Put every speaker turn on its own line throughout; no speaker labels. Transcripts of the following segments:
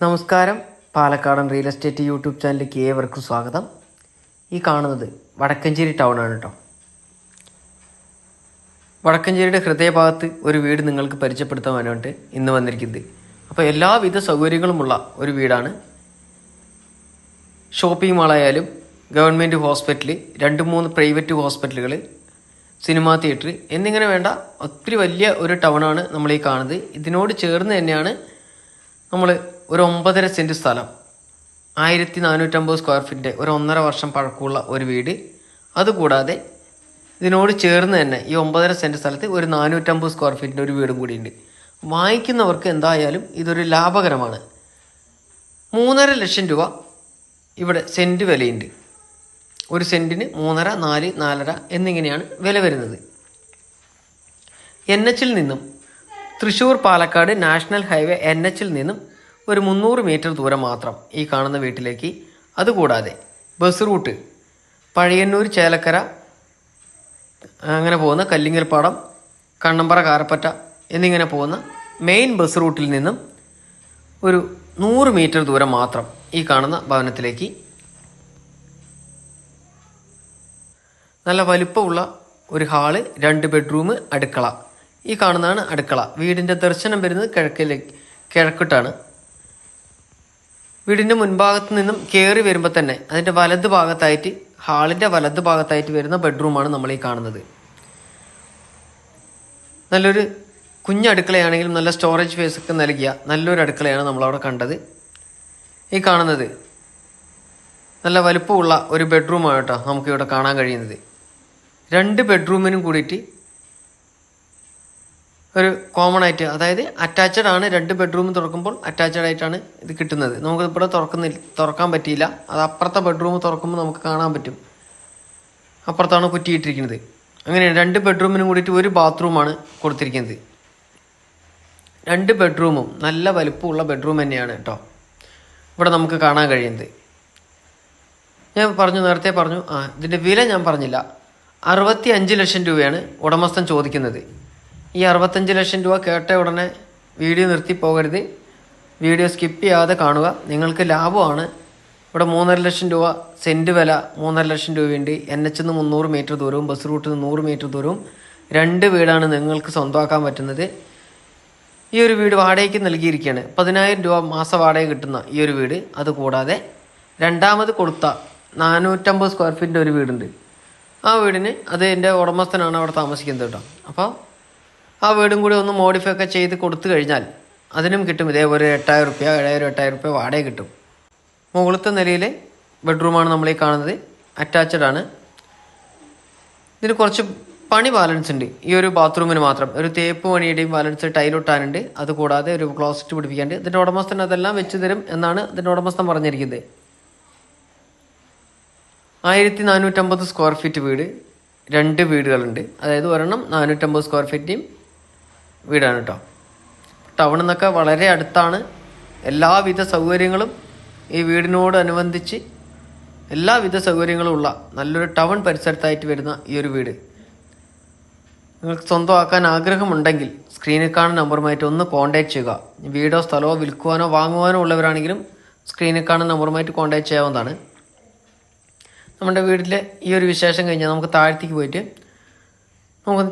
നമസ്കാരം. പാലക്കാടൻ real estate YouTube ചാനലിലേക്ക് ഏവർക്കും സ്വാഗതം. ഈ കാണുന്നത് വടക്കഞ്ചേരി ടൗൺ ആണ് കേട്ടോ വടക്കഞ്ചേരിയുടെ ഹൃദയഭാഗത്ത് ഒരു വീട് നിങ്ങൾക്ക് പരിചയപ്പെടുത്താൻ വേണ്ടിയിട്ട് ഇന്ന് വന്നിരിക്കുന്നത്. അപ്പോൾ എല്ലാവിധ സൗകര്യങ്ങളുമുള്ള ഒരു വീടാണ്. ഷോപ്പിംഗ് മാളായാലും ഗവൺമെന്റ് ഹോസ്പിറ്റൽ രണ്ട് മൂന്ന് പ്രൈവറ്റ് ഹോസ്പിറ്റലുകൾ സിനിമാ തിയേറ്റർ എന്നിങ്ങനെ വേണ്ട ഒത്തിരി വലിയ ഒരു ടൗണാണ് നമ്മൾ ഈ കാണുന്നത്. ഇതിനോട് ചേർന്ന് തന്നെയാണ് നമ്മൾ ഒരു ഒമ്പതര സെന്റ് സ്ഥലം. ആയിരത്തി നാനൂറ്റമ്പത് സ്ക്വയർ ഫീറ്റിന്റെ ഒരു ഒന്നര വർഷം പഴക്കമുള്ള ഒരു വീട്. അതുകൂടാതെ ഇതിനോട് ചേർന്ന് തന്നെ ഈ ഒമ്പതര സെന്റ് സ്ഥലത്ത് ഒരു നാനൂറ്റമ്പത് സ്ക്വയർ ഫീറ്റിന്റെ ഒരു വീടും കൂടിയുണ്ട്. വാങ്ങിക്കുന്നവർക്ക് എന്തായാലും ഇതൊരു ലാഭകരമാണ്. മൂന്നര ലക്ഷം രൂപ ഇവിടെ സെന്റ് വിലയുണ്ട്. ഒരു സെന്റിന് മൂന്നര നാല് നാലര എന്നിങ്ങനെയാണ് വില വരുന്നത്. എൻ എച്ചിൽ നിന്നും Thrissur Palakkad national highway N എച്ചിൽ നിന്നും ഒരു മുന്നൂറ് മീറ്റർ ദൂരം മാത്രം ഈ കാണുന്ന വീട്ടിലേക്ക്. അതുകൂടാതെ ബസ് റൂട്ട് പഴയന്നൂർ ചേലക്കര അങ്ങനെ പോകുന്ന കല്ലിങ്ങൽപ്പാടം കണ്ണമ്പറ കാരപ്പറ്റ എന്നിങ്ങനെ പോകുന്ന മെയിൻ ബസ് റൂട്ടിൽ നിന്നും ഒരു നൂറ് മീറ്റർ ദൂരം മാത്രം ഈ കാണുന്ന ഭവനത്തിലേക്ക്. നല്ല വലുപ്പമുള്ള ഒരു ഹാൾ രണ്ട് ബെഡ്റൂം അടുക്കള. ഈ കാണുന്നതാണ് അടുക്കള. വീടിന്റെ ദർശനം വരുന്നത് കിഴക്കിലേക്ക് കിഴക്കിട്ടാണ്. വീടിന്റെ മുൻഭാഗത്ത് നിന്നും കയറി വരുമ്പോൾ തന്നെ അതിന്റെ വലത് ഭാഗത്തായിട്ട് ഹാളിന്റെ വലത് ഭാഗത്തായിട്ട് വരുന്ന ബെഡ്റൂമാണ് നമ്മൾ ഈ കാണുന്നത്. നല്ലൊരു കുഞ്ഞടുക്കളയാണെങ്കിലും നല്ല സ്റ്റോറേജ് സ്പേസ് ഒക്കെ നൽകിയ നല്ലൊരു അടുക്കളയാണ് നമ്മളവിടെ കണ്ടത്. ഈ കാണുന്നത് നല്ല വലുപ്പമുള്ള ഒരു ബെഡ്റൂമാണ് കേട്ടോ നമുക്കിവിടെ കാണാൻ കഴിയുന്നത്. രണ്ട് ബെഡ്റൂമിനും കൂടിയിട്ട് ഒരു കോമൺ ആയിട്ട് അതായത് അറ്റാച്ചഡ് ആണ് രണ്ട് ബെഡ്റൂം തുറക്കുമ്പോൾ അറ്റാച്ചഡ് ആയിട്ടാണ് ഇത് കിട്ടുന്നത്. നമുക്ക് ഇവിടെ തുറക്കുന്നില്ല തുറക്കാൻ പറ്റിയില്ല. അത് അപ്പുറത്തെ ബെഡ്റൂം തുറക്കുമ്പോൾ നമുക്ക് കാണാൻ പറ്റും. അപ്പുറത്താണ് കുറ്റിയിട്ടിരിക്കുന്നത്. അങ്ങനെയാണ് രണ്ട് ബെഡ്റൂമിനും കൂടിയിട്ട് ഒരു ബാത്റൂമാണ് കൊടുത്തിരിക്കുന്നത്. രണ്ട് ബെഡ്റൂമും നല്ല വലുപ്പമുള്ള ബെഡ്റൂം തന്നെയാണ് കേട്ടോ. ഇവിടെ നമുക്ക് കാണാൻ കഴിയുന്നത്. ഞാൻ പറഞ്ഞു നേരത്തെ പറഞ്ഞു ആ ഇതിന്റെ വില ഞാൻ പറഞ്ഞില്ല. അറുപത്തി അഞ്ച് ലക്ഷം രൂപയാണ് ഉടമസ്ഥൻ ചോദിക്കുന്നത്. ഈ അറുപത്തഞ്ച് ലക്ഷം രൂപ കേട്ട ഉടനെ വീഡിയോ നിർത്തി പോകരുത്. വീഡിയോ സ്കിപ്പ് ചെയ്യാതെ കാണുക. നിങ്ങൾക്ക് ലാഭമാണ്. ഇവിടെ മൂന്നര ലക്ഷം രൂപ സെന്റ് വില മൂന്നര ലക്ഷം രൂപയുണ്ട്. എൻ എച്ച് നിന്ന് മുന്നൂറ് മീറ്റർ ദൂരവും ബസ് റൂട്ടിൽ നിന്ന് നൂറ് മീറ്റർ ദൂരവും. രണ്ട് വീടാണ് നിങ്ങൾക്ക് സ്വന്തമാക്കാൻ പറ്റുന്നത്. ഈ ഒരു വീട് വാടകയ്ക്ക് നൽകിയിരിക്കുകയാണ്. പതിനായിരം രൂപ മാസ വാടക കിട്ടുന്ന ഈ ഒരു വീട്. അതുകൂടാതെ രണ്ടാമത് കൊടുത്ത നാനൂറ്റമ്പത് സ്ക്വയർ ഫീറ്റിന്റെ ഒരു വീടുണ്ട്. ആ വീടിന് അത് എന്റെ ഉടമസ്ഥനാണ് അവിടെ താമസിക്കുന്നത് കേട്ടോ. അപ്പോൾ ആ വീടും കൂടി ഒന്ന് മോഡിഫൈ ഒക്കെ ചെയ്ത് കൊടുത്തു കഴിഞ്ഞാൽ അതിനും കിട്ടും. ഇതേപോലെ എട്ടായിരം റുപ്യ ഏഴായിരം എട്ടായിരം റുപ്യ വാടക കിട്ടും. മുകളിലത്തെ നിലയിൽ ബെഡ്റൂമാണ് നമ്മൾ ഈ കാണുന്നത്. അറ്റാച്ചഡ് ആണ്. ഇതിന് കുറച്ച് പണി ബാലൻസ് ഉണ്ട്. ഈ ഒരു ബാത്റൂമിന് മാത്രം. ഒരു തേപ്പ് പണിയുടെയും ബാലൻസ് ടൈലൊട്ടാനുണ്ട് അതുകൂടാതെ ഒരു ക്ലോസറ്റ് പിടിപ്പിക്കാണ്ട് ഇതിന്റെ ഉടമസ്ഥൻ അതെല്ലാം വെച്ച് തരും എന്നാണ് ഇതിന്റെ ഉടമസ്ഥൻ പറഞ്ഞിരിക്കുന്നത്. ആയിരത്തി നാനൂറ്റമ്പത് സ്ക്വയർ ഫീറ്റ് വീട്. രണ്ട് വീടുകളുണ്ട്. അതായത് ഒരെണ്ണം നാനൂറ്റമ്പത് സ്ക്വയർ ഫീറ്റിന്റെയും വീടാണ് കേട്ടോ ടൗണിൽ നിന്നൊക്കെ വളരെ അടുത്താണ്. എല്ലാവിധ സൗകര്യങ്ങളും ഈ വീടിനോട് വീടിനോടനുബന്ധിച്ച് എല്ലാവിധ സൗകര്യങ്ങളും ഉള്ള നല്ലൊരു ടൗൺ പരിസരത്തായിട്ട് വരുന്ന ഈ ഒരു വീട്. നിങ്ങൾക്ക് സ്വന്തമാക്കാൻ ആഗ്രഹമുണ്ടെങ്കിൽ സ്ക്രീനിൽ കാണുന്ന നമ്പറുമായിട്ട് ഒന്ന് കോൺടാക്ട് ചെയ്യുക. വീടോ സ്ഥലമോ വിൽക്കുവാനോ വാങ്ങുവാനോ ഉള്ളവരാണെങ്കിലും സ്ക്രീനിൽ കാണുന്ന നമ്പറുമായിട്ട് കോൺടാക്ട് ചെയ്യാവുന്നതാണ്. നമ്മുടെ വീട്ടിലെ ഈ ഒരു വിശേഷം കഴിഞ്ഞാൽ നമുക്ക് താഴത്തേക്ക് പോയിട്ട് നമുക്ക്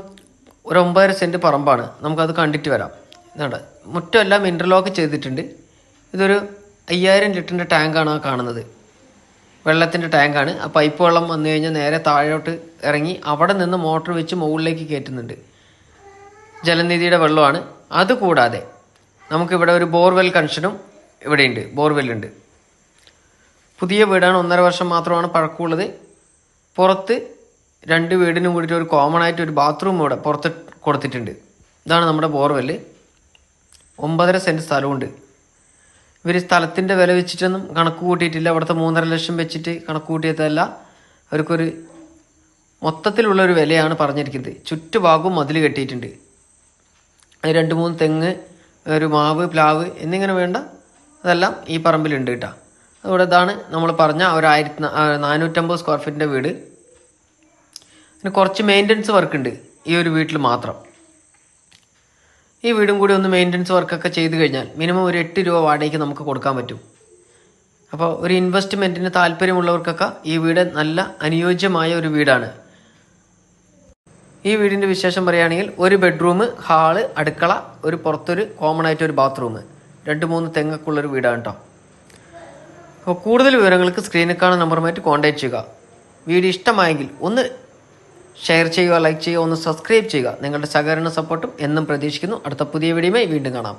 ഒരു ഒമ്പതര സെന്റ് പറമ്പാണ്. നമുക്കത് കണ്ടിട്ട് വരാം. ഇതാണ് മുറ്റമെല്ലാം ഇന്റർലോക്ക് ചെയ്തിട്ടുണ്ട്. ഇതൊരു അയ്യായിരം ലിറ്ററിന്റെ ടാങ്കാണ് ആ കാണുന്നത്. വെള്ളത്തിന്റെ ടാങ്കാണ്. ആ പൈപ്പ് വെള്ളം വന്നു കഴിഞ്ഞാൽ നേരെ താഴോട്ട് ഇറങ്ങി അവിടെ നിന്ന് മോട്ടർ വെച്ച് മുകളിലേക്ക് കയറ്റുന്നുണ്ട്. ജലനിധിയുടെ വെള്ളമാണ്. അതുകൂടാതെ നമുക്കിവിടെ ഒരു ബോർവെൽ കണക്ഷനും ഇവിടെയുണ്ട്. ബോർവെല്ലുണ്ട് പുതിയ വീടാണ് ഒന്നര വർഷം മാത്രമാണ് പഴക്കമുള്ളത്. പുറത്ത് രണ്ട് വീടിനും കൂടിയിട്ട് ഒരു കോമൺ ആയിട്ട് ഒരു ബാത്റൂം ഇവിടെ പുറത്ത് കൊടുത്തിട്ടുണ്ട്. ഇതാണ് നമ്മുടെ ബോർവെല്ല് ഒമ്പതര സെന്റ് സ്ഥലമുണ്ട്. ഇവർ സ്ഥലത്തിന്റെ വില വെച്ചിട്ടൊന്നും കണക്ക് കൂട്ടിയിട്ടില്ല. അവിടുത്തെ മൂന്നര ലക്ഷം വെച്ചിട്ട് കണക്ക് കൂട്ടിയതല്ല. അവർക്കൊരു മൊത്തത്തിലുള്ള ഒരു വിലയാണ് പറഞ്ഞിരിക്കുന്നത്. ചുറ്റുഭാഗവും മതിൽ കെട്ടിയിട്ടുണ്ട്. രണ്ട് മൂന്ന് തെങ്ങ് ഒരു മാവ് പ്ലാവ് എന്നിങ്ങനെ വേണ്ട അതെല്ലാം ഈ പറമ്പിലുണ്ട് കേട്ടോ. അതുകൂടെ ഇതാണ് നമ്മൾ പറഞ്ഞ ഒരു ആയിരത്തി നാനൂറ്റമ്പത് സ്ക്വയർ ഫീറ്റിന്റെ വീട്. പിന്നെ കുറച്ച് മെയിന്റനൻസ് വർക്ക് ഉണ്ട് ഈ ഒരു വീട്ടിൽ മാത്രം. ഈ വീടും കൂടി ഒന്ന് മെയിന്റനൻസ് വർക്കൊക്കെ ചെയ്ത് കഴിഞ്ഞാൽ മിനിമം ഒരു എട്ട് രൂപ വാടകയ്ക്ക് നമുക്ക് കൊടുക്കാൻ പറ്റും. അപ്പോൾ ഒരു ഇൻവെസ്റ്റ്മെന്റിന് താല്പര്യമുള്ളവർക്കൊക്കെ ഈ വീട് നല്ല അനുയോജ്യമായ ഒരു വീടാണ്. ഈ വീടിന്റെ വിശേഷം പറയുകയാണെങ്കിൽ ഒരു ബെഡ്റൂം ഹാൾ അടുക്കള ഒരു പുറത്തൊരു കോമൺ ആയിട്ട് ഒരു ബാത്റൂം രണ്ട് മൂന്ന് തെങ്ങൊക്കെ ഉള്ളൊരു വീടാണ് കേട്ടോ അപ്പോൾ കൂടുതൽ വിവരങ്ങൾക്ക് സ്ക്രീനിൽ കാണുന്ന നമ്പറുമായിട്ട് കോൺടാക്റ്റ് ചെയ്യുക. വീട് ഇഷ്ടമായെങ്കിൽ ഒന്ന് ഷെയർ ചെയ്യുക ലൈക്ക് ചെയ്യുക ഒന്ന് സബ്സ്ക്രൈബ് ചെയ്യുക. നിങ്ങളുടെ സഹകരണ സപ്പോർട്ടും എന്നും പ്രതീക്ഷിക്കുന്നു. അടുത്ത പുതിയ വീഡിയോയുമായി വീണ്ടും കാണാം.